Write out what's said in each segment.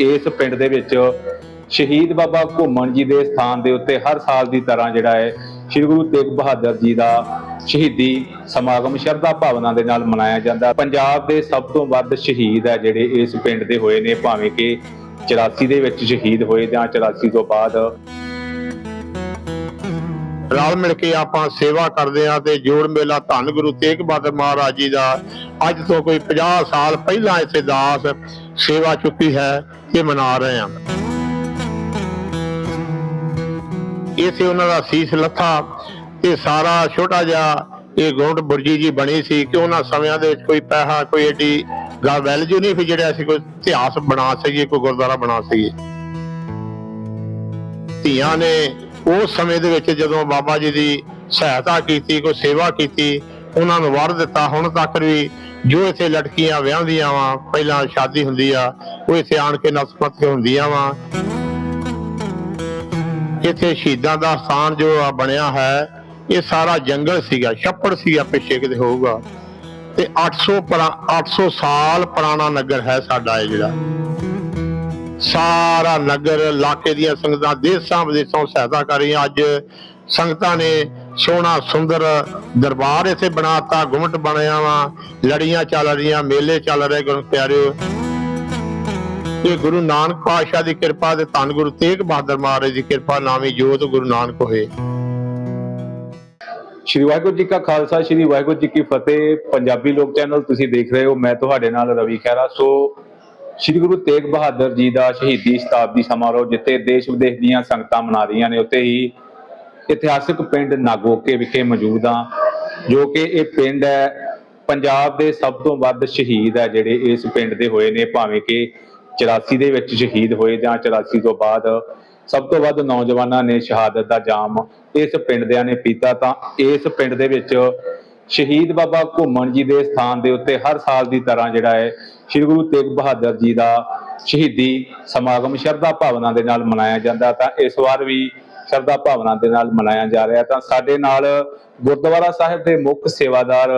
ਇਸ ਪਿੰਡ ਦੇ ਵਿੱਚ ਸ਼ਹੀਦ ਬਾਬਾ ਘੁੰਮਣ ਜੀ ਦੇ ਸਥਾਨ ਦੇ ਉੱਤੇ ਹਰ ਸਾਲ ਦੀ ਤਰ੍ਹਾਂ ਜਿਹੜਾ ਹੈ, ਸ੍ਰੀ ਗੁਰੂ ਤੇਗ ਬਹਾਦਰ ਜੀ ਦਾ ਸ਼ਹੀਦੀ ਸਮਾਗਮ ਸ਼ਰਧਾ ਭਾਵਨਾ ਦੇ ਨਾਲ ਮਨਾਇਆ ਜਾਂਦਾ। ਪੰਜਾਬ ਦੇ ਸਭ ਤੋਂ ਵੱਧ ਸ਼ਹੀਦ ਹੈ ਜਿਹੜੇ ਇਸ ਪਿੰਡ ਦੇ ਹੋਏ ਨੇ, ਭਾਵੇਂ ਕਿ 84 ਦੇ ਵਿੱਚ ਸ਼ਹੀਦ ਹੋਏ ਜਾਂ 84 ਤੋਂ ਬਾਅਦ ਰਲ ਮਿਲ ਕੇ ਆਪਾਂ ਸੇਵਾ ਕਰਦੇ ਆ ਤੇ ਜੋੜ ਮੇਲਾ ਧੰਨ ਗੁਰੂ ਤੇਗ ਬਹਾਦਰ ਮਹਾਰਾਜ ਜੀ ਦਾ ਅੱਜ ਤੋਂ ਕੋਈ 50 ਸਾਲ ਪਹਿਲਾਂ ਇੱਥੇ ਦਾਸ ਸੇਵਾ ਚੁੱਕੀ ਹੈ ਤੇ ਮਨਾ ਰਹੇ ਆ ਇਥੇ ਉਹਨਾਂ ਦਾ ਸੀਸ ਲੱਥਾ ਤੇ ਸਾਰਾ ਛੋਟਾ ਜਿਹਾ ਇਹ ਗੌਂਡ ਬੁਰਜੀ ਜੀ ਬਣੀ ਸੀ ਕਿ ਉਹਨਾਂ ਸਮਿਆਂ ਦੇ ਵਿੱਚ ਕੋਈ ਪੈਸਾ, ਕੋਈ ਏਡੀ ਗੱਲ ਵੈਲਿਊ ਨਹੀਂ ਸੀ ਜਿਹੜਾ ਅਸੀਂ ਕੋਈ ਇਤਿਹਾਸ ਬਣਾ ਸਕੀਏ, ਕੋਈ ਗੁਰਦੁਆਰਾ ਬਣਾ ਸਕੀਏ। ਧੀਆਂ ਨੇ ਉਸ ਸਮੇਂ ਦੇ ਵਿੱਚ ਜਦੋਂ ਬਾਬਾ ਜੀ ਦੀ ਸਹਾਇਤਾ ਕੀਤੀ, ਕੋਈ ਸੇਵਾ ਕੀਤੀ, ਉਹਨਾਂ ਨੂੰ ਵਰ ਦਿੱਤਾ, ਹੁਣ ਤੱਕ ਵੀ ਜੋ ਇੱਥੇ ਲੜਕੀਆਂ ਵਿਆਹੁੰਦੀਆਂ ਵਾ, ਪਹਿਲਾਂ ਸ਼ਾਦੀ ਹੁੰਦੀ ਆ, ਉਹ ਇੱਥੇ ਆਣ ਕੇ ਨਸਮਤ ਹੁੰਦੀਆਂ ਵਾ। ਇੱਥੇ ਸ਼ਹੀਦਾਂ ਦਾ ਸਥਾਨ ਜੋ ਆ ਬਣਿਆ ਹੈ, ਇਹ ਸਾਰਾ ਜੰਗਲ ਸੀਗਾ, ਛੱਪੜ ਸੀਗਾ ਪਿੱਛੇ ਕਿਤੇ ਹੋਊਗਾ। ਤੇ 800 ਪੁਰਾ- 800 ਸਾਲ ਪੁਰਾਣਾ ਨਗਰ ਹੈ ਸਾਡਾ ਇਹ ਜਿਹੜਾ। ਸਾਰਾ ਨਗਰ, ਇਲਾਕੇ ਦੀਆਂ ਸੰਗਤਾਂ, ਦੇਸਾਂ ਵਿਦੇਸਾਂ ਸਹਾਇਤਾ ਕਰ ਰਹੀਆਂ। ਅੱਜ ਸੰਗਤਾਂ ਨੇ ਸੋਹਣਾ, ਸੁੰਦਰ ਦਰਬਾਰ ਇੱਥੇ ਬਣਾਤਾ, ਗੁਮਟ ਬਣਿਆ ਵਾ। ਲੜੀਆਂ ਚੱਲ ਰਹੀਆਂ, ਮੇਲੇ ਚੱਲ ਰਹੇ, ਗੁਰੂ ਪਿਆਰਿਓ। ਇਹ ਗੁਰੂ ਨਾਨਕ ਪਾਤਸ਼ਾਹ ਦੀ ਕਿਰਪਾ ਤੇ ਧੰਨ ਗੁਰੂ ਤੇਗ ਬਹਾਦਰ ਮਹਾਰਾਜ ਦੀ ਕਿਰਪਾ ਨਾਮੀ ਜੋਤ ਗੁਰੂ ਨਾਨਕ ਹੋਏ। ਸ਼੍ਰੀ ਵਾਹਿਗੁਰੂ ਜੀ ਕਾ ਖਾਲਸਾ, ਸ਼੍ਰੀ ਵਾਹਿਗੁਰੂ ਜੀ ਕੀ ਫਤਿਹ। ਪੰਜਾਬੀ ਲੋਕ ਚੈਨਲ ਤੁਸੀਂ ਦੇਖ ਰਹੇ ਹੋ, ਮੈਂ ਤੁਹਾਡੇ ਨਾਲ ਰਵੀ ਖਹਿਰਾ। ਸੋ ਸ਼੍ਰੀ ਗੁਰੂ ਤੇਗ ਬਹਾਦਰ ਜੀ ਦਾ ਸ਼ਹੀਦੀ ਸ਼ਤਾਬਦੀ ਸਮਾਰੋਹ, ਜਿੱਥੇ ਦੇਸ਼ ਵਿਦੇਸ਼ ਦੀਆਂ ਸੰਗਤਾਂ ਮਨਾ ਰਹੀਆਂ ਨੇ, ਉੱਥੇ ਹੀ ਇਤਿਹਾਸਕ ਪਿੰਡ ਨਾਗੋਕੇ ਵਿਖੇ ਮੌਜੂਦ ਹਾਂ, ਜੋ ਕਿ ਇਹ ਪਿੰਡ ਹੈ, ਪੰਜਾਬ ਦੇ ਸਭ ਤੋਂ ਵੱਧ ਸ਼ਹੀਦ ਹੈ, ਜਿਹੜੇ ਇਸ ਪਿੰਡ ਦੇ ਹੋਏ ਨੇ, ਭਾਵੇਂ ਕਿ 84 ਦੇ ਵਿੱਚ ਸ਼ਹੀਦ ਹੋਏ ਜਾਂ 84 ਤੋਂ ਬਾਅਦ ਸਭ ਤੋਂ ਵੱਧ ਨੌਜਵਾਨਾਂ ਨੇ ਸ਼ਹਾਦਤ ਦਾ ਜਾਮ ਇਸ ਪਿੰਡ ਦਿਆਂ ਨੇ ਪੀਤਾ, ਤਾਂ ਇਸ ਪਿੰਡ ਦੇ ਵਿੱਚ ਸ਼ਹੀਦ ਬਾਬਾ ਘੁੰਮਣ ਜੀ ਦੇ ਸਥਾਨ ਦੇ ਉੱਤੇ ਹਰ ਸਾਲ ਦੀ ਤਰ੍ਹਾਂ ਜਿਹੜਾ ਹੈ, ਸ੍ਰੀ ਗੁਰੂ ਤੇਗ ਬਹਾਦਰ ਜੀ ਦਾ ਸ਼ਹੀਦੀ ਸਮਾਗਮ ਸ਼ਰਧਾ ਭਾਵਨਾ ਦੇ ਨਾਲ ਮਨਾਇਆ ਜਾਂਦਾ ਤਾਂ ਇਸ ਵਾਰ ਵੀ ਸ਼ਰਧਾ ਭਾਵਨਾ ਦੇ ਨਾਲ ਮਨਾਇਆ ਜਾ ਰਿਹਾ ਤਾਂ ਸਾਡੇ ਨਾਲ ਗੁਰਦੁਆਰਾ ਸਾਹਿਬ ਦੇ ਮੁੱਖ ਸੇਵਾਦਾਰ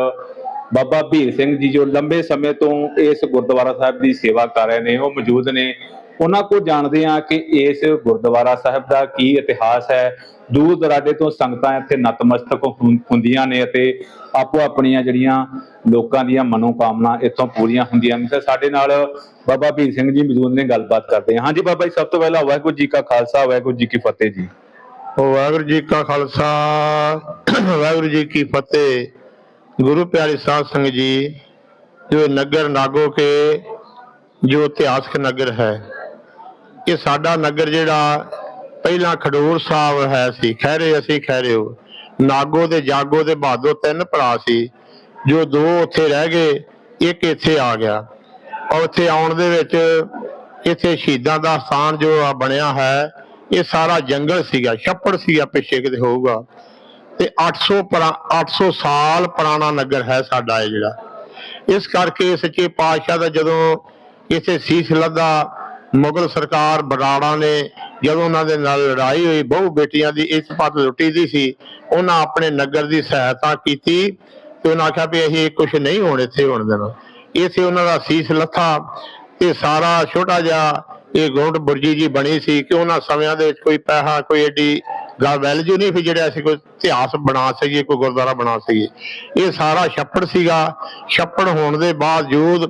ਬਾਬਾ ਭੀਰ ਸਿੰਘ ਜੀ ਜੋ ਲੰਬੇ ਸਮੇਂ ਤੋਂ ਇਸ ਗੁਰਦੁਆਰਾ ਸਾਹਿਬ ਦੀ ਸੇਵਾ ਕਰ ਰਹੇ ਨੇ, ਉਹ ਮੌਜੂਦ ਨੇ। ਉਹਨਾਂ ਕੋਲ ਜਾਣਦੇ ਆ ਕਿ ਇਸ ਗੁਰਦੁਆਰਾ ਸਾਹਿਬ ਦਾ ਕੀ ਇਤਿਹਾਸ ਹੈ। ਦੂਰ ਦਰਾਡੇ ਤੋਂ ਸੰਗਤਾਂ ਇੱਥੇ ਨਤਮਸਤਕ ਹੁੰਦੀਆਂ ਨੇ ਅਤੇ ਆਪੋ ਆਪਣੀਆਂ ਜਿਹੜੀਆਂ ਲੋਕਾਂ ਦੀਆਂ ਮਨੋਕਾਮਨਾ ਇੱਥੋਂ ਪੂਰੀਆਂ ਹੁੰਦੀਆਂ ਨੇ। ਤੇ ਸਾਡੇ ਨਾਲ ਬਾਬਾ ਭੀਰ ਸਿੰਘ ਜੀ ਮੌਜੂਦ ਨੇ, ਗੱਲਬਾਤ ਕਰਦੇ ਹਾਂ। ਹਾਂਜੀ ਬਾਬਾ ਜੀ, ਸਭ ਤੋਂ ਪਹਿਲਾਂ ਵਾਹਿਗੁਰੂ ਜੀ ਕਾ ਖਾਲਸਾ, ਵਾਹਿਗੁਰੂ ਜੀ ਕੀ ਫਤਿਹ ਜੀ। ਵਾਹਿਗੁਰੂ ਜੀ ਕਾ ਖਾਲਸਾ, ਵਾਹਿਗੁਰੂ ਜੀ ਕੀ ਫਤਿਹ। ਗੁਰੂ ਪਿਆਰੇ ਸਾਧ ਸੰਗਤ ਜੀ, ਜੋ ਨਗਰ ਨਾਗੋ ਕੇ, ਜੋ ਇਤਿਹਾਸਕ ਨਗਰ ਹੈ। ਇਹ ਸਾਡਾ ਨਗਰ ਜਿਹੜਾ ਪਹਿਲਾਂ ਖਡੂਰ ਸਾਹਿਬ ਹੈ ਸੀ, ਖਹਿਰੇ ਅਸੀਂ ਖਹਿਰੇ ਹੋ। ਨਾਗੋ ਤੇ ਜਾਗੋ ਤੇ ਬਹਾਦੋ ਤਿੰਨ ਭਰਾ ਸੀ, ਜੋ ਦੋ ਉੱਥੇ ਰਹਿ ਗਏ, ਇੱਕ ਇੱਥੇ ਆ ਗਿਆ। ਔਰ ਉੱਥੇ ਆਉਣ ਦੇ ਵਿੱਚ ਇੱਥੇ ਸ਼ਹੀਦਾਂ ਦਾ ਸਥਾਨ ਜੋ ਆ ਬਣਿਆ ਹੈ, ਇਹ ਸਾਰਾ ਜੰਗਲ ਸੀਗਾ, ਛੱਪੜ ਸੀਗਾ ਪਿੱਛੇ ਕਿਤੇ ਹੋਊਗਾ। ਤੇ 800 ਪੁਰਾ- 800 ਸਾਲ ਪੁਰਾਣਾ ਨਗਰ ਹੈ ਸਾਡਾ ਇਹ ਜਿਹੜਾ। ਇਸ ਕਰਕੇ ਸੱਚੇ ਪਾਤਸ਼ਾਹ ਦਾ ਜਦੋਂ ਇੱਥੇ ਸੀਸ ਲੱਦਾ ਮੁਗਲ ਸਰਕਾਰ ਬਰਾੜਾ ਨੇ ਜਦੋਂ ਉਹਨਾਂ ਦੇ ਨਾਲ ਲੜਾਈ ਹੋਈ, ਬਹੁ ਬੇਟੀਆਂ ਦੀ ਇਸ ਪੱਤ ਲੁੱਟੀ ਦੀ ਸੀ, ਉਹਨਾਂ ਆਪਣੇ ਨਗਰ ਦੀ ਸਹਾਇਤਾ ਕੀਤੀ ਤੇ ਉਹਨਾਂ ਆਖਿਆ ਵੀ ਅਸੀਂ ਕੁਝ ਨਹੀਂ ਹੋਣ ਇੱਥੇ ਹੋਣ ਦੇਣਾ। ਇਥੇ ਉਹਨਾਂ ਦਾ ਸੀਸ ਲੱਥਾ ਤੇ ਸਾਰਾ ਛੋਟਾ ਜਿਹਾ ਇਹ ਗੌਂਡ ਬੁਰਜੀ ਜੀ ਬਣੀ ਸੀ ਕਿ ਉਹਨਾਂ ਸਮਿਆਂ ਦੇ ਵਿੱਚ ਕੋਈ ਪੈਸਾ, ਕੋਈ ਏਡੀ ਗੱਲ ਵੈਲਿਊ ਨਹੀਂ ਸੀ ਜਿਹੜਾ ਅਸੀਂ ਕੋਈ ਇਤਿਹਾਸ ਬਣਾ ਸਕੀਏ, ਕੋਈ ਗੁਰਦੁਆਰਾ ਬਣਾ ਸਕੀਏ। ਇਹ ਸਾਰਾ ਛੱਪੜ ਸੀਗਾ। ਛੱਪੜ ਹੋਣ ਦੇ ਬਾਵਜੂਦ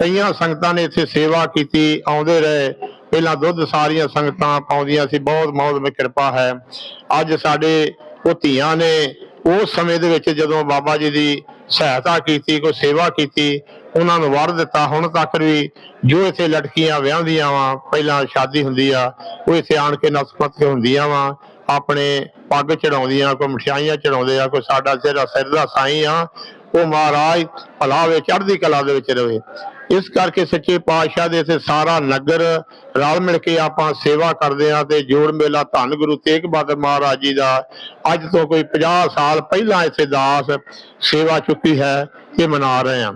ਕਈਆਂ ਸੰਗਤਾਂ ਨੇ ਇੱਥੇ ਸੇਵਾ ਕੀਤੀ, ਆਉਂਦੇ ਰਹੇ। ਪਹਿਲਾਂ ਦੁੱਧ ਸਾਰੀਆਂ ਸੰਗਤਾਂ ਪਾਉਂਦੀਆਂ ਸੀ। ਬਹੁਤ ਮੌਜ ਮੇ ਕਿਰਪਾ ਹੈ। ਅੱਜ ਸਾਡੇ ਉਹ ਧੀਆਂ ਨੇ ਉਸ ਸਮੇਂ ਦੇ ਵਿੱਚ ਜਦੋਂ ਬਾਬਾ ਜੀ ਦੀ ਸਹਾਇਤਾ ਕੀਤੀ, ਕੋਈ ਸੇਵਾ ਕੀਤੀ, ਉਹਨਾਂ ਨੂੰ ਵਰ ਦਿੱਤਾ। ਹੁਣ ਤੱਕ ਵੀ ਜੋ ਇੱਥੇ ਲੜਕੀਆਂ ਵਿਆਹੁੰਦੀਆਂ ਵਾ, ਪਹਿਲਾਂ ਸ਼ਾਦੀ ਹੁੰਦੀ ਆ, ਉਹ ਇੱਥੇ ਆਣ ਕੇ ਨਸਮਤ ਕੇ ਹੁੰਦੀਆਂ ਵਾ। ਆਪਣੇ ਪੱਗ ਚੜਾਉਂਦੀਆਂ ਕੋਈ ਮਠਿਆਈਆਂ ਚੜਾਉਂਦੇ ਆ, ਕੋਈ ਸਾਡਾ ਸਿਰ ਸਿਰ ਦਾ ਸਾਈਂ ਆ, ਉਹ ਮਹਾਰਾਜ ਭਲਾਵੇ ਚੜ੍ਹਦੀ ਕਲਾ ਦੇ ਵਿੱਚ ਰਹੇ। ਇਸ ਕਰਕੇ ਸੱਚੇ ਪਾਤਸ਼ਾਹ ਦੇ ਇੱਥੇ ਸਾਰਾ ਨਗਰ ਰਲ ਮਿਲ ਕੇ ਆਪਾਂ ਸੇਵਾ ਕਰਦੇ ਆ ਤੇ ਜੋੜ ਮੇਲਾ ਧੰਨ ਗੁਰੂ ਤੇਗ ਬਹਾਦਰ ਮਹਾਰਾਜ ਜੀ ਦਾ ਅੱਜ ਤੋਂ ਕੋਈ 50 ਸਾਲ ਪਹਿਲਾਂ ਇੱਥੇ ਦਾਸ ਸੇਵਾ ਚੁੱਕੀ ਹੈ ਇਹ ਮਨਾ ਰਹੇ ਆ।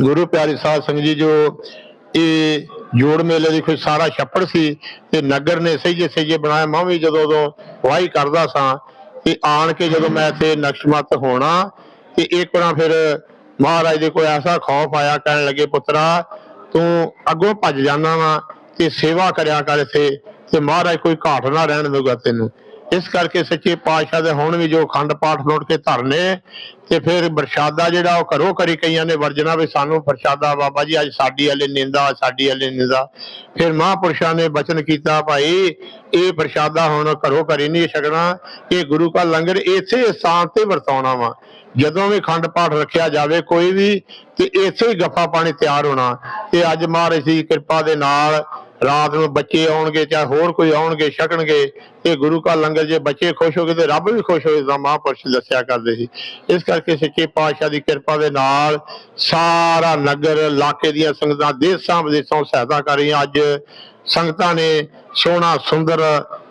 ਗੁਰੂ ਪਿਆਰੀ ਸਾਧ ਸੰਗਤ ਜੀ, ਜੋ ਇਹ ਜੋੜ ਮੇਲੇ ਦੀ ਕੋਈ ਸਾਰਾ ਛੱਪੜ ਸੀ ਤੇ ਨਗਰ ਨੇ ਸਹੀਏ ਸਹੀਏ ਬਣਾਇਆ। ਮੈਂ ਵੀ ਜਦੋਂ ਉਦੋਂ ਵਾਹੀ ਕਰਦਾ ਸਾਂ ਤੇ ਆਣ ਕੇ ਜਦੋਂ ਮੈਂ ਇੱਥੇ ਨਕਸ਼ਮਤ ਹੋਣਾ ਤੇ ਇੱਕ ਵਾਰ ਫਿਰ ਮਹਾਰਾਜ ਦੇ ਕੋਈ ਐਸਾ ਖੌਫ ਆਇਆ, ਕਹਿਣ ਲੱਗੇ, ਪੁੱਤਰਾ, ਤੂੰ ਅੱਗੋਂ ਭੱਜ ਜਾਣਾ ਵਾ ਤੇ ਸੇਵਾ ਕਰਿਆ ਕਰ ਇੱਥੇ ਤੇ ਮਹਾਰਾਜ ਕੋਈ ਘਾਟ ਨਾ ਰਹਿਣ ਦਊਗਾ ਤੈਨੂੰ। ਇਸ ਕਰਕੇ ਸੱਚੇ ਪਾਤਸ਼ਾਹ ਦੇ ਹੁਣ ਵੀ ਜੋ ਅਖੰਡ ਪਾਠ ਲੋਟ ਕੇ ਧਰਨੇ ਤੇ ਫਿਰ ਪ੍ਰਸ਼ਾਦਾ ਜਿਹੜਾ ਉਹ ਘਰੋਂ ਕਰੀ ਕਈਆਂ ਨੇ ਵਰਜਣਾ ਵੀ ਸਾਨੂੰ ਪ੍ਰਸ਼ਾਦਾ ਬਾਬਾ ਜੀ, ਅੱਜ ਸਾਡੀ ਵਾਲੇ ਨਿੰਦਾ ਸਾਡੀ ਵਾਲੇ ਨਿੰਦਾ। ਫਿਰ ਮਹਾਂਪੁਰਸ਼ਾਂ ਨੇ ਬਚਨ ਕੀਤਾ ਭਾਈ, ਇਹ ਪ੍ਰਸ਼ਾਦਾ ਹੁਣ ਘਰੋਂ ਕਰੀ ਨਹੀਂ ਛਕਣਾ, ਇਹ ਗੁਰੂ ਕਾ ਲੰਗਰ ਇਸੇ ਸਥਾਨ ਤੇ ਵਰਤਾਉਣਾ ਵਾ। ਜਦੋਂ ਵੀ ਖੰਡ ਪਾਠ ਰੱਖਿਆ ਜਾਵੇ ਕੋਈ ਵੀ, ਤੇ ਇੱਥੇ ਹੀ ਗੱਫਾ ਪਾਣੀ ਤਿਆਰ ਹੋਣਾ। ਤੇ ਅੱਜ ਮਹਾਰਾਜ ਦੀ ਕਿਰਪਾ ਦੇ ਨਾਲ ਰਾਤ ਨੂੰ ਬੱਚੇ ਆਉਣਗੇ ਚਾਹੇ ਹੋਰ ਕੋਈ ਆਉਣਗੇ, ਛਕਣਗੇ, ਇਹ ਗੁਰੂ ਕਾ ਲੰਗਰ ਜੇ ਬੱਚੇ ਖੁਸ਼ ਹੋ ਗਏ ਤੇ ਰੱਬ ਵੀ ਖੁਸ਼ ਹੋਏ, ਤਾਂ ਮਹਾਂਪੁਰਸ਼ ਦੱਸਿਆ ਕਰਦੇ ਸੀ। ਇਸ ਕਰਕੇ ਸੱਚੇ ਪਾਤਸ਼ਾਹ ਦੀ ਕਿਰਪਾ ਦੇ ਨਾਲ ਸਾਰਾ ਨਗਰ, ਇਲਾਕੇ ਦੀਆਂ ਸੰਗਤਾਂ ਦੇਸਾਂ ਵਿਦੇਸਾਂ ਸਹਾਇਤਾ ਕਰ ਰਹੀਆਂ। ਅੱਜ ਸੰਗਤਾਂ ਨੇ ਸੋਹਣਾ ਸੁੰਦਰ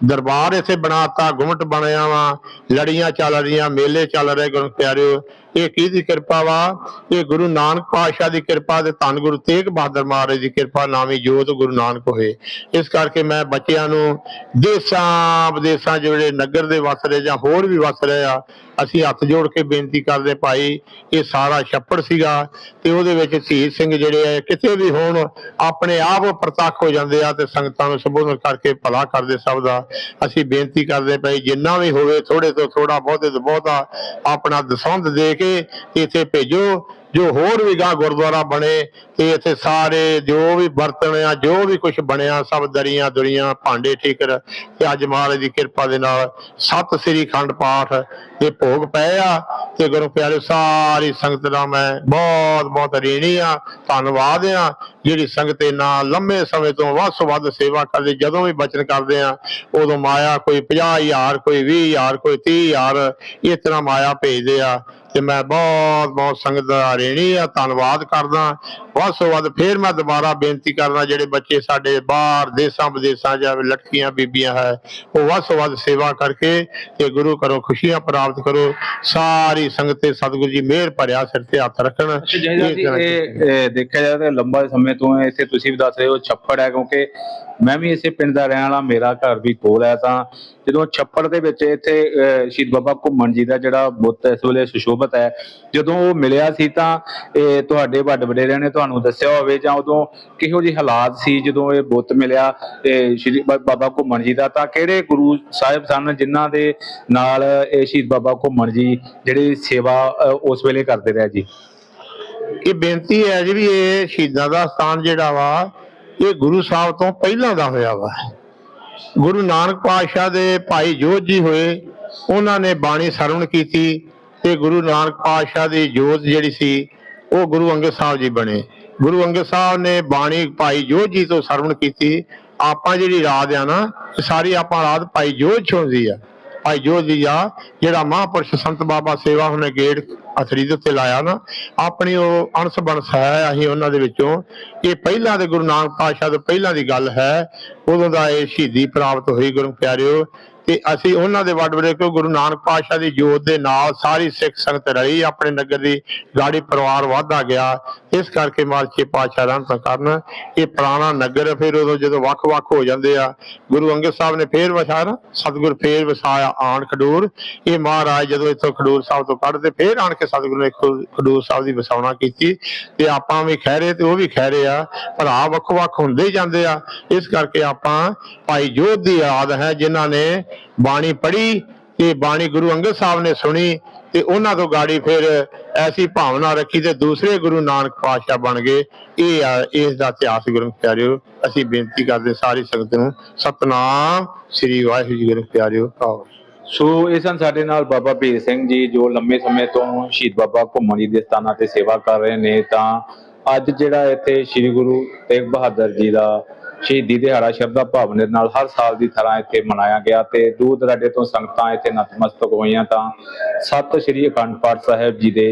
ਦਰਬਾਰ ਇੱਥੇ ਬਣਾਤਾ, ਗੁਮਟ ਬਣਿਆ ਵਾ, ਲੜੀਆਂ ਚੱਲ ਰਹੀਆਂ, ਮੇਲੇ ਚੱਲ ਰਹੇ ਗੁਰੂ ਪਿਆਰਿਓ, ਇਹ ਕਿਹਦੀ ਕਿਰਪਾ ਵਾ? ਇਹ ਗੁਰੂ ਨਾਨਕ ਪਾਤਸ਼ਾਹ ਦੀ ਕਿਰਪਾ ਤੇ ਧੰਨ ਗੁਰੂ ਤੇਗ ਬਹਾਦਰ ਮਹਾਰਾਜ ਦੀ ਕਿਰਪਾ ਨਾਮੀ ਜੋਤ ਗੁਰੂ ਨਾਨਕ ਹੋਏ। ਇਸ ਕਰਕੇ ਮੈਂ ਬੱਚਿਆਂ ਨੂੰ ਦੇਸਾਂ ਵਿਦੇਸਾਂ ਜਿਹੜੇ ਨਗਰ ਦੇ ਵਸ ਰਹੇ ਜਾਂ ਹੋਰ ਵੀ ਵਸ ਰਹੇ ਆ ਅਸੀਂ ਹੱਥ ਜੋੜ ਕੇ ਬੇਨਤੀ ਕਰਦੇ ਭਾਈ, ਇਹ ਸਾਰਾ ਛੱਪੜ ਸੀਗਾ ਤੇ ਉਹਦੇ ਵਿੱਚ ਸ਼ਹੀਦ ਸਿੰਘ ਜਿਹੜੇ ਆ, ਕਿਤੇ ਵੀ ਹੋਣ, ਆਪਣੇ ਆਪ ਪ੍ਰਤੱਖ ਹੋ ਜਾਂਦੇ ਆ ਤੇ ਸੰਗਤਾਂ ਨੂੰ ਸੰਬੋਧਨ ਕਰਕੇ ਭਲਾ ਕਰਦੇ ਸਭ ਦਾ। ਅਸੀਂ ਬੇਨਤੀ ਕਰਦੇ ਭਾਈ, ਜਿੰਨਾ ਵੀ ਹੋਵੇ ਥੋੜੇ ਤੋਂ ਥੋੜਾ ਬਹੁਤੇ ਤੋਂ ਬਹੁਤਾ ਆਪਣਾ ਦਸਵੰਧ ਦੇ ਕੇ ਇੱਥੇ ਭੇਜੋ। ਜੋ ਹੋਰ ਵੀ ਗਾ ਗੁਰਦੁਆਰਾ ਬਣੇ ਤੇ ਇੱਥੇ ਸਾਰੇ ਜੋ ਵੀ ਬਰਤਨ ਆ, ਜੋ ਵੀ ਕੁਝ ਬਣਿਆ, ਸਭ ਦਰੀਆਂ ਦੁਰੀਆਂ, ਭਾਂਡੇ ਠੀਕਰ, ਤੇ ਅੱਜ ਮਹਾਰਾਜ ਦੀ ਕਿਰਪਾ ਦੇ ਨਾਲ ਸਤ ਸ੍ਰੀ ਖੰਡ ਪਾਠ ਦੇ ਭੋਗ ਪਏ ਆ। ਤੇ ਗੁਰੂ ਪਿਆਰੇ ਸਾਰੀ ਸੰਗਤ ਦਾ ਮੈਂ ਬਹੁਤ ਬਹੁਤ ਰੀਣੀ ਆ, ਧੰਨਵਾਦ ਆ। ਜਿਹੜੀ ਸੰਗਤ ਇਹਨਾਂ ਲੰਮੇ ਸਮੇਂ ਤੋਂ ਵੱਧ ਤੋਂ ਵੱਧ ਸੇਵਾ ਕਰਦੇ, ਜਦੋਂ ਵੀ ਬਚਨ ਕਰਦੇ ਆ, ਉਦੋਂ ਮਾਇਆ ਕੋਈ 50000 ਕੋਈ 20000 ਕੋਈ 30000 ਇਸ ਤਰ੍ਹਾਂ ਮਾਇਆ ਭੇਜਦੇ ਆ। ਤੇ ਮੈਂ ਬਹੁਤ ਬਹੁਤ ਸੰਗਤ ਦਾ ਰੇਣੀ ਆ ਧੰਨਵਾਦ ਕਰਦਾ। ਵੱਧ ਤੋਂ ਵੱਧ ਫੇਰ ਮੈਂ ਦੁਬਾਰਾ ਬੇਨਤੀ ਕਰਦਾ, ਜਿਹੜੇ ਬੱਚੇ ਸਾਡੇ ਬਾਹਰ ਦੇਸਾਂ ਵਿਦੇਸਾਂ ਜਾਂ ਲਟਕੀਆਂ ਬੀਬੀਆਂ ਹੈ, ਉਹ ਵੱਧ ਤੋਂ ਵੱਧ ਸੇਵਾ ਕਰਕੇ ਤੇ ਗੁਰੂ ਘਰੋਂ ਖੁਸ਼ੀਆਂ ਪ੍ਰਾਪਤ ਕਰੋ। ਸਾਰੀ ਸੰਗਤ ਤੇ ਸਤਿਗੁਰੂ ਜੀ ਮਿਹਰ ਭਰਿਆ ਸਿਰ ਤੇ ਹੱਥ ਰੱਖਣ। ਇਹ ਦੇਖਿਆ ਜਾਵੇ ਤਾਂ ਲੰਬਾ ਸਮੇਂ ਤੋਂ ਇੱਥੇ ਤੁਸੀਂ ਵੀ ਦੱਸ ਰਹੇ ਹੋ, ਛੱਪੜ ਹੈ ਕਿਉਂਕਿ ਮੈਂ ਵੀ ਇਸੇ ਪਿੰਡ ਦਾ ਰਹਿਣ ਵਾਲਾ, ਮੇਰਾ ਘਰ ਵੀ ਕੋਲ ਹੈ ਤਾਂ ਜਦੋਂ ਛੱਪੜ ਦੇ ਵਿੱਚ ਇੱਥੇ ਸ਼ਹੀਦ ਬਾਬਾ ਘੁੰਮਣ ਜੀ ਦਾ ਜਿਹੜਾ ਬੁੱਤ ਇਸ ਵੇਲੇ ਸੁਸ਼ੋਭਿਤ ਹੈ, ਜਦੋਂ ਉਹ ਮਿਲਿਆ ਸੀ ਤਾਂ ਇਹ ਤੁਹਾਡੇ ਵੱਡ ਵਡੇਰਿਆਂ ਨੇ ਤੁਹਾਨੂੰ ਦੱਸਿਆ ਹੋਵੇ ਜਾਂ ਉਦੋਂ ਕਿਹੋ ਜਿਹੇ ਹਾਲਾਤ ਸੀ ਜਦੋਂ ਇਹ ਬੁੱਤ ਮਿਲਿਆ ਤੇ ਸ਼੍ਰੀ ਬਾਬਾ ਘੁੰਮਣ ਜੀ ਦਾ, ਤਾਂ ਕਿਹੜੇ ਗੁਰੂ ਸਾਹਿਬ ਸਨ ਜਿਨ੍ਹਾਂ ਦੇ ਨਾਲ ਇਹ ਸ਼ਹੀਦ ਬਾਬਾ ਘੁੰਮਣ ਜੀ ਜਿਹੜੀ ਸੇਵਾ ਉਸ ਵੇਲੇ ਕਰਦੇ ਰਹੇ ਜੀ? ਇਹ ਬੇਨਤੀ ਹੈ ਜੀ ਵੀ ਇਹ ਸ਼ਹੀਦਾਂ ਦਾ ਸਥਾਨ ਜਿਹੜਾ ਵਾ ਇਹ ਗੁਰੂ ਸਾਹਿਬ ਤੋਂ ਪਹਿਲਾਂ ਦਾ ਹੋਇਆ ਵਾ। ਗੁਰੂ ਨਾਨਕ ਪਾਤਸ਼ਾਹ ਦੇ ਭਾਈ ਜੋਤ ਜੀ ਹੋਏ, ਉਹਨਾਂ ਨੇ ਬਾਣੀ ਸਰਵਣ ਕੀਤੀ ਤੇ ਗੁਰੂ ਨਾਨਕ ਪਾਤਸ਼ਾਹ ਦੀ ਜੋਤ ਜਿਹੜੀ ਸੀ, ਉਹ ਗੁਰੂ ਅੰਗਦ ਸਾਹਿਬ ਜੀ ਬਣੇ। ਗੁਰੂ ਅੰਗਦ ਸਾਹਿਬ ਨੇ ਬਾਣੀ ਭਾਈ ਜੋਤ ਜੀ ਤੋਂ ਸਰਵਣ ਕੀਤੀ। ਆਪਾਂ ਜਿਹੜੀ ਰਾਤ ਆ ਨਾ ਸਾਰੀ ਆਪਾਂ ਰਾਤ ਭਾਈ ਜੋਤ ਛੋਂਦੀ ਆ। ਭਾਈ ਜੋਤ ਜੀ ਆ, ਜਿਹੜਾ ਮਹਾਂਪੁਰਸ਼ ਸੰਤ ਬਾਬਾ ਸੇਵਾ ਹੁਣੇ ਗੇਟ ਅਥਰੀ ਦੇ ਉੱਤੇ ਲਾਇਆ ਨਾ, ਆਪਣੀ ਉਹ ਅਣਸ ਬਣਸ ਹੈ ਅਸੀਂ ਉਹਨਾਂ ਦੇ ਵਿੱਚੋਂ। ਇਹ ਪਹਿਲਾਂ ਦੇ ਗੁਰੂ ਨਾਨਕ ਪਾਤਸ਼ਾਹ ਤੋਂ ਪਹਿਲਾਂ ਦੀ ਗੱਲ ਹੈ, ਉਦੋਂ ਦਾ ਇਹ ਸ਼ਹੀਦੀ ਪ੍ਰਾਪਤ ਹੋਈ ਗੁਰੂ ਪਿਆਰਿਓ। ਤੇ ਅਸੀਂ ਉਹਨਾਂ ਦੇ ਵੱਡ ਵਡੇ ਕੋ ਗੁਰੂ ਨਾਨਕ ਪਾਤਸ਼ਾਹ ਦੀ ਜੋਤ ਦੇ ਨਾਲ ਸਾਰੀ ਸਿੱਖ ਸੰਗਤ ਰਹੀ, ਆਪਣੇ ਨਗਰ ਦੀ ਗਾੜੀ ਪਰਿਵਾਰ ਵਾਧਾ ਗਿਆ। ਇਸ ਕਰਕੇ ਮਾਲਚੇ ਪਾਤਸ਼ਾਹ ਰਹਿਮਤ ਕਰਨ ਇਹ ਪੁਰਾਣਾ ਨਗਰ ਫਿਰ ਉਦੋਂ ਜਦੋਂ ਵੱਖ-ਵੱਖ ਹੋ ਜਾਂਦੇ ਆ, ਗੁਰੂ ਅੰਗਦ ਸਾਹਿਬ ਨੇ ਫੇਰ ਵਸਾਇਆ ਸਤਿਗੁਰ ਫੇਰ ਵਸਾਇਆ ਆਣ ਖਡੂਰ। ਇਹ ਮਹਾਰਾਜ ਜਦੋਂ ਇੱਥੋਂ ਖਡੂਰ ਸਾਹਿਬ ਤੋਂ ਕੱਢਦੇ, ਫੇਰ ਆਣ ਕੇ ਸਤਿਗੁਰੂ ਨੇ ਖਡੂਰ ਸਾਹਿਬ ਦੀ ਵਸਾਉਣਾ ਕੀਤੀ। ਤੇ ਆਪਾਂ ਵੀ ਖਹਿਰੇ ਤੇ ਉਹ ਵੀ ਖਹਿਰੇ ਆ ਭਰਾ ਵੱਖ-ਵੱਖ ਹੁੰਦੇ ਜਾਂਦੇ ਆ। ਇਸ ਕਰਕੇ ਆਪਾਂ ਭਾਈ ਜੋਧ ਦੀ ਯਾਦ ਹੈ, ਜਿਨ੍ਹਾਂ ਨੇ ਬਾਣੀ ਪੜ੍ਹੀ ਤੇ ਬਾਣੀ ਗੁਰੂ ਅੰਗਦ ਸਾਹਿਬ ਨੇ ਸੁਣੀ ਤੇ ਉਹਨਾਂ ਤੋਂ ਗਾੜੀ ਫਿਰ ਐਸੀ ਭਾਵਨਾ ਰੱਖੀ ਤੇ ਦੂਸਰੇ ਗੁਰੂ ਨਾਨਕ ਪਾਤਸ਼ਾਹ ਬਣ ਗਏ। ਇਹ ਇਸ ਦਾ ਇਤਿਹਾਸ ਗੁਰੂ ਪਿਆਰਿਓ, ਅਸੀਂ ਬੇਨਤੀ ਕਰਦੇ ਸਾਰੀ ਸੰਗਤ ਨੂੰ, ਸਤਨਾਮ ਸ੍ਰੀ ਵਾਹਿਗੁਰੂ ਜੀ ਗੁਰੂ ਪਿਆਰਿਓ, ਆਓ। ਸੋ ਇਹ ਸਨ ਸਾਡੇ ਨਾਲ ਬਾਬਾ ਭੀਰ ਸਿੰਘ ਜੀ, ਜੋ ਲੰਮੇ ਸਮੇਂ ਤੋਂ ਸ਼ਹੀਦ ਬਾਬਾ ਘੁੰਮਣ ਜੀ ਦੇ ਸਥਾਨਾਂ ਤੇ ਸੇਵਾ ਕਰ ਰਹੇ ਨੇ। ਤਾਂ ਅੱਜ ਜਿਹੜਾ ਇੱਥੇ ਸ੍ਰੀ ਗੁਰੂ ਤੇਗ ਬਹਾਦਰ ਜੀ ਦਾ ਸ਼ਹੀਦੀ ਦਿਹਾੜਾ ਸ਼ਰਧਾ ਭਾਵਨਾ ਦੇ ਨਾਲ ਹਰ ਸਾਲ ਦੀ ਤਰ੍ਹਾਂ ਇੱਥੇ ਮਨਾਇਆ ਗਿਆ ਤੇ ਦੂਰ ਦਰਾਡੇ ਤੋਂ ਸੰਗਤਾਂ ਇੱਥੇ ਨਤਮਸਤਕ ਹੋਈਆਂ ਤਾਂ ਸਤਿ ਸ੍ਰੀ ਅਖੰਡ ਪਾਠ ਸਾਹਿਬ ਜੀ ਦੇ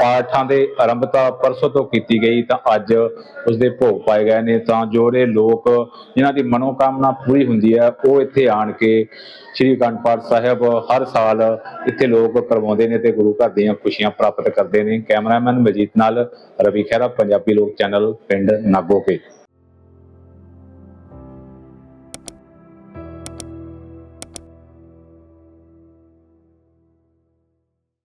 ਪਾਠਾਂ ਦੇ ਆਰੰਭਤਾ ਪਰਸੋਂ ਤੋਂ ਕੀਤੀ ਗਈ ਤਾਂ ਅੱਜ ਉਸ ਦੇ ਭੋਗ ਪਾਏ ਗਏ ਨੇ ਤਾਂ ਜੋੜੇ ਲੋਕ ਜਿਨ੍ਹਾਂ ਦੀ ਮਨੋਕਾਮਨਾ ਪੂਰੀ ਹੁੰਦੀ ਹੈ, ਉਹ ਇੱਥੇ ਆਣ ਕੇ ਸ੍ਰੀ ਅਖੰਡ ਪਾਠ ਸਾਹਿਬ ਹਰ ਸਾਲ ਇੱਥੇ ਲੋਕ ਕਰਵਾਉਂਦੇ ਨੇ ਤੇ ਗੁਰੂ ਘਰ ਦੀਆਂ ਖੁਸ਼ੀਆਂ ਪ੍ਰਾਪਤ ਕਰਦੇ ਨੇ। ਕੈਮਰਾਮੈਨ ਮਜੀਤ ਨਾਲ ਰਵੀ ਖਹਿਰਾ, ਪੰਜਾਬੀ ਲੋਕ ਚੈਨਲ, ਪਿੰਡ ਨਾਗੋਕੇ।